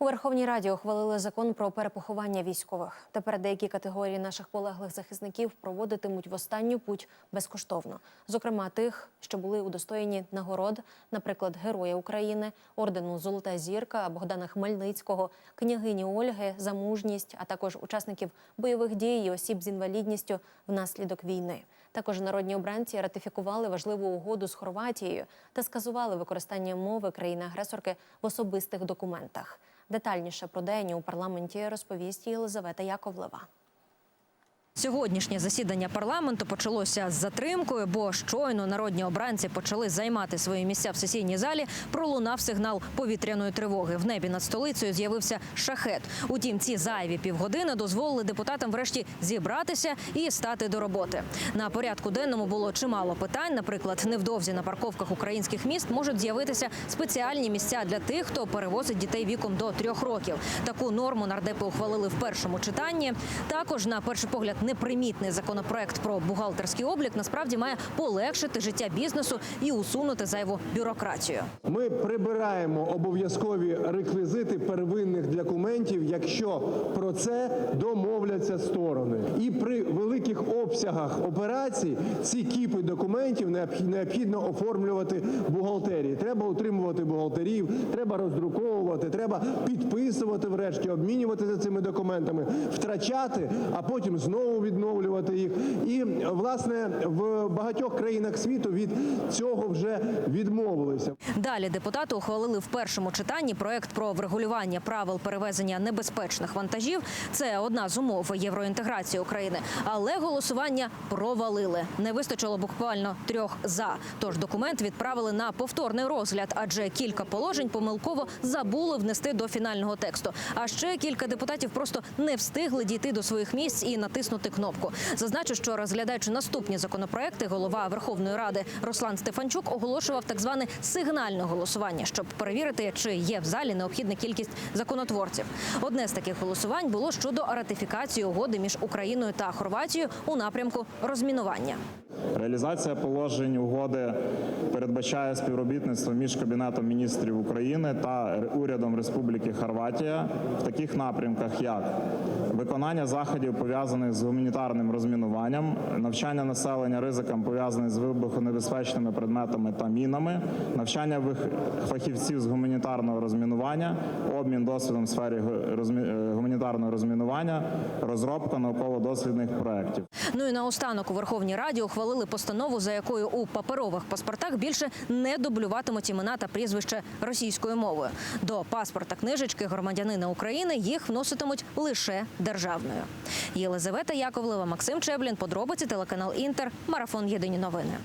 У Верховній Раді ухвалили закон про перепоховання військових. Тепер деякі категорії наших полеглих захисників проводитимуть в останню путь безкоштовно. Зокрема, тих, що були удостоєні нагород, наприклад, Героя України, ордену Золота зірка Богдана Хмельницького, княгині Ольги за мужність, а також учасників бойових дій і осіб з інвалідністю внаслідок війни. Також народні обранці ратифікували важливу угоду з Хорватією та сказували використання мови країни-агресорки в особистих документах. Детальніше про день у парламенті розповість Єлизавета Яковлева. Сьогоднішнє засідання парламенту почалося з затримкою, бо щойно народні обранці почали займати свої місця в сесійній залі. Пролунав сигнал повітряної тривоги. В небі над столицею з'явився шахет. Утім, ці зайві півгодини дозволили депутатам врешті зібратися і стати до роботи. На порядку денному було чимало питань. Наприклад, невдовзі на парковках українських міст можуть з'явитися спеціальні місця для тих, хто перевозить дітей віком до трьох років. Таку норму нардепи ухвалили в першому читанні. Також, на перший погляд, непримітний законопроект про бухгалтерський облік насправді має полегшити життя бізнесу і усунути зайву бюрократію. Ми прибираємо обов'язкові реквізити первинних документів, якщо про це домовляться сторони. І при великих обсягах операцій ці кіпи документів необх- необхідно оформлювати бухгалтерії. Треба утримувати бухгалтерів, треба роздруковувати, треба підписувати врешті, обмінюватися цими документами, втрачати, а потім знову відновлювати їх. І власне в багатьох країнах світу від цього вже відмовилися. Далі депутати ухвалили в першому читанні проект про врегулювання правил перевезення небезпечних вантажів. Це одна з умов євроінтеграції України. Але голосування провалили. Не вистачило буквально трьох за. Тож документ відправили на повторний розгляд, адже кілька положень помилково забули внести до фінального тексту. А ще кілька депутатів просто не встигли дійти до своїх місць і натиснути кнопку. Зазначу, що розглядаючи наступні законопроекти, голова Верховної Ради Руслан Стефанчук оголошував так зване сигнальне голосування, щоб перевірити, чи є в залі необхідна кількість законотворців. Одне з таких голосувань було щодо ратифікації угоди між Україною та Хорватією у напрямку розмінування. Реалізація положень угоди передбачає співробітництво між Кабінетом міністрів України та урядом Республіки Хорватія в таких напрямках, як виконання заходів пов'язаних з гуманітарним розмінуванням, навчання населення ризикам пов'язаних з вибухонебезпечними предметами та мінами, навчання фахівців з гуманітарного розмінування, обмін досвідом в сфері е, гуманітарного розмінування, розробка науково-дослідних проєктів. Ну і наостанок у Верховній Раді ухвалили постанову, за якою у паперових паспортах більше не дублюватимуть імена та прізвища російською мовою. До паспорта книжечки громадянина України їх вноситимуть лише державною. Єлизавета Яковлева, Максим Чеблін, подробиці телеканал Інтер, марафон Єдині новини.